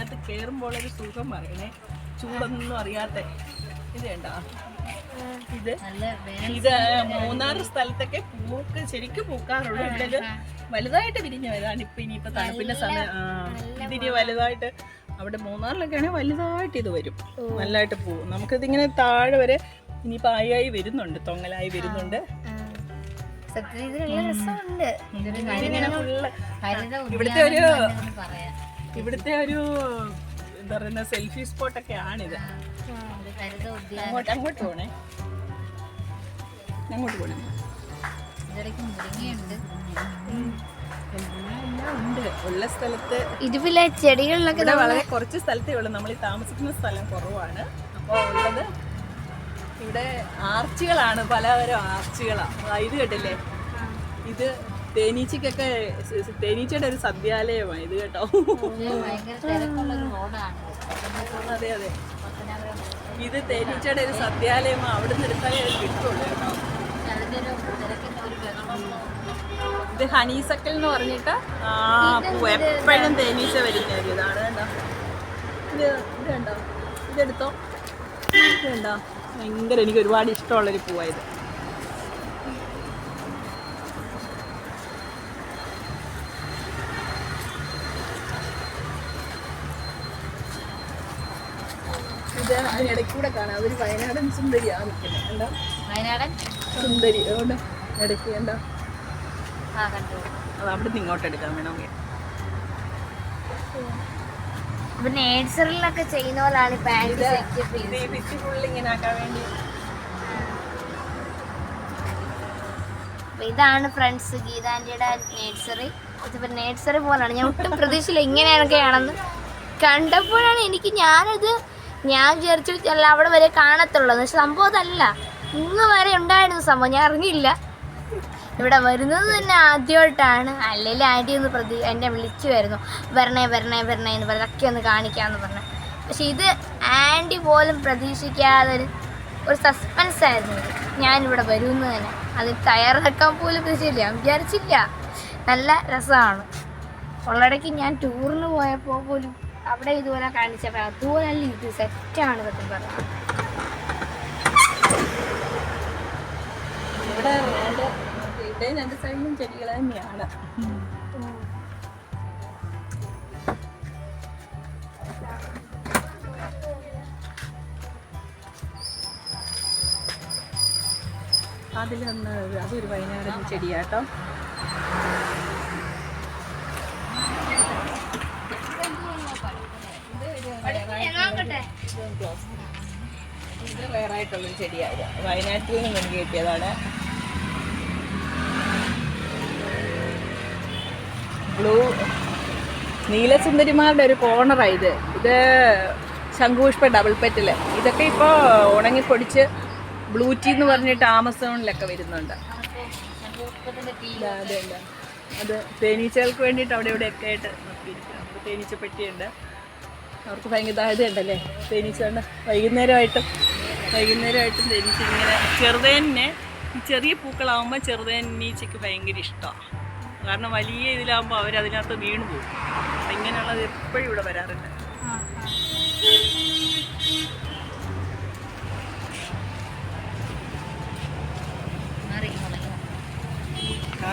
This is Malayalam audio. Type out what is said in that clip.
ഇതിനകത്ത് കയറുമ്പോൾ ഒരു സുഖം പറയണേ. ചൂടൊന്നും അറിയാത്ത ഇത് വേണ്ട ഇത് ഇത് മൂന്നാറ് സ്ഥലത്തൊക്കെ പൂക്ക് ശരിക്കും പൂക്കാറുള്ളൂ ഇവിടെ വലുതായിട്ട് വിരിഞ്ഞു വരാണ്. ഇപ്പൊ ഇനിയിപ്പോ തണുപ്പിന്റെ സമയം ഇതിന് വലുതായിട്ട് അവിടെ മൂന്നാറിലൊക്കെ ആണെങ്കിൽ വലുതായിട്ട് ഇത് വരും. നല്ലതായിട്ട് പോവും. നമുക്കിതിങ്ങനെ താഴെ വരെ ഇനിയിപ്പോ ആയി വരുന്നുണ്ട് തൊങ്ങലായി വരുന്നുണ്ട്. ഇവിടുത്തെ ഒരു ഇവിടുത്തെ ഒരു എന്താ പറയുന്ന സെൽഫി സ്പോട്ടൊക്കെ ആണിത് അങ്ങോട്ട് അങ്ങോട്ട് പോണേ. അങ്ങോട്ട് പോണേ ഉള്ള സ്ഥലത്ത് ചെടികളിലൊക്കെ വളരെ കുറച്ച് സ്ഥലത്തേ ഉള്ളൂ. നമ്മൾ ഈ താമസിക്കുന്ന സ്ഥലം കുറവാണ്. അപ്പോൾ ഉള്ളത് ഇവിടെ ആർച്ചുകളാണ്. പലതരം ആർച്ചുകളാണ് ഇത് കേട്ടില്ലേ ഇത് സ് തേനീച്ചയുടെ ഒരു സദ്യാലയമാണ് ഇത് കേട്ടോ. അതെ അതെ. ഇത് തേനീച്ചയുടെ ഒരു സദ്യാലയമാണ് അവിടെ നിന്ന് എടുത്താലേ അത് കിട്ടുള്ളൂ കേട്ടോ. ഇത് ഹണീസക്കൽ എന്ന് പറഞ്ഞിട്ട്? ആ പൂ എപ്പോഴും തേനീച്ച വരുന്ന ഒരു ഇതാണ് കണ്ടോ ഇത് ഇത് കണ്ടോ? ഇതെടുത്തോ. ഇത് കണ്ടോ? ഭയങ്കര എനിക്ക് ഒരുപാട് ഇഷ്ടമുള്ളൊരു പൂവായത് ഇത് അതിനിടയ്ക്ക് കൂടെ കാണാം. അതൊരു വയനാടൻ സുന്ദരിയാണ് നിൽക്കുന്നത്. കണ്ടോ? വയനാടൻ? സുന്ദരി. അതുകൊണ്ട് ഇടയ്ക്ക് കണ്ടു? അത് അവിടെ നിന്ന് ഇങ്ങോട്ട് എടുക്കാൻ വേണമെങ്കിൽ. ഇപ്പൊ നേഴ്സറിലൊക്കെ ചെയ്യുന്ന പോലാണ് പാന്റ് ഫുള്ള് ഇങ്ങനെ ആക്കാൻ വേണ്ടി. അപ്പൊ ഇതാണ് ഫ്രണ്ട്സ് ഗീതാന്റിയുടെ നേഴ്സറി. ഇതിപ്പോ നേഴ്സറി പോലാണ്. ഞാൻ ഒട്ടും പ്രതീക്ഷയില്ല ഇങ്ങനെയൊക്കെയാണെന്ന് കണ്ടപ്പോഴാണ് എനിക്ക് ഞാനത് ഞാൻ വിചാരിച്ചു അല്ല അവിടെ വരെ കാണത്തുള്ളൂ. പക്ഷെ സംഭവം അതല്ല. ഇന്ന് വരെ ഉണ്ടായിരുന്നു സംഭവം. ഞാൻ അറിഞ്ഞില്ല. ഇവിടെ വരുന്നത് തന്നെ ആദ്യമായിട്ടാണ്. അല്ലെങ്കിൽ ആന്റി ഒന്ന് പ്രതി എന്നെ വിളിച്ചു വരുന്നു വരണേ വരണേ വരണേ എന്ന് പറഞ്ഞു ഒക്കെ ഒന്ന് കാണിക്കാമെന്ന് പറഞ്ഞു. പക്ഷെ ഇത് ആന്റി പോലും പ്രതീക്ഷിക്കാതെ ഒരു സസ്പെൻസ് ആയിരുന്നു ഞാനിവിടെ വരുമെന്ന് തന്നെ. അത് തയ്യാറാക്കാൻ പോലും പ്രതീക്ഷയില്ല ഞാൻ വിചാരിച്ചില്ല. നല്ല രസമാണ്. ഉള്ളടക്ക് ഞാൻ ടൂറിന് പോയപ്പോൾ പോലും അവിടെ ഇതുപോലെ കാണിച്ചപ്പോൾ അതുപോലല്ല ഇത് സെറ്റാണ് സത്യം പറഞ്ഞത് ഇവിടെ ചെടികൾ തന്നെയാണ്. അതിലൊന്ന് അതൊരു വയനാടൻ ചെടിയാട്ടോ. വേറെ ആയിട്ടുള്ളൊരു ചെടിയാണ് വയനാട്ടിൽ നിന്ന് എനിക്ക് കിട്ടിയതാണ്. ബ്ലൂ നീലസുന്ദരിമാരുടെ ഒരു കോർണറാണ് ഇത്. ഇത് ശംഖുപുഷ്പ ഡബിൾ പെറ്റിൽ. ഇതൊക്കെ ഇപ്പോൾ ഉണങ്ങിപ്പൊടിച്ച് ബ്ലൂ ടീ എന്ന് പറഞ്ഞിട്ട് ആമസോണിലൊക്കെ വരുന്നുണ്ട്. അതെ അത് തേനീച്ചകൾക്ക് വേണ്ടിയിട്ട് അവിടെ ഇവിടെയൊക്കെ ആയിട്ട് നിർത്തിയിരിക്കുക തേനീച്ചപ്പെട്ടിയുണ്ട്. തേനീച്ച പെട്ടിയുണ്ട് അവർക്ക് ഭയങ്കര വൈകുന്നേരമായിട്ട് ഉണ്ട് വൈകുന്നേരമായിട്ടും വൈകുന്നേരമായിട്ടും തേനീച്ച ഇങ്ങനെ ചെറുതേനെ ചെറിയ പൂക്കളാവുമ്പോൾ ചെറുതേനീച്ചയ്ക്ക് ഭയങ്കര ഇഷ്ടമാണ് കാരണം വലിയ ഇതിലാകുമ്പോൾ അവരതിനകത്ത് വീണ് പോകും. ഇങ്ങനെയുള്ളത് എപ്പോഴും ഇവിടെ വരാറുണ്ട് മാറി മുളങ്ങി ആ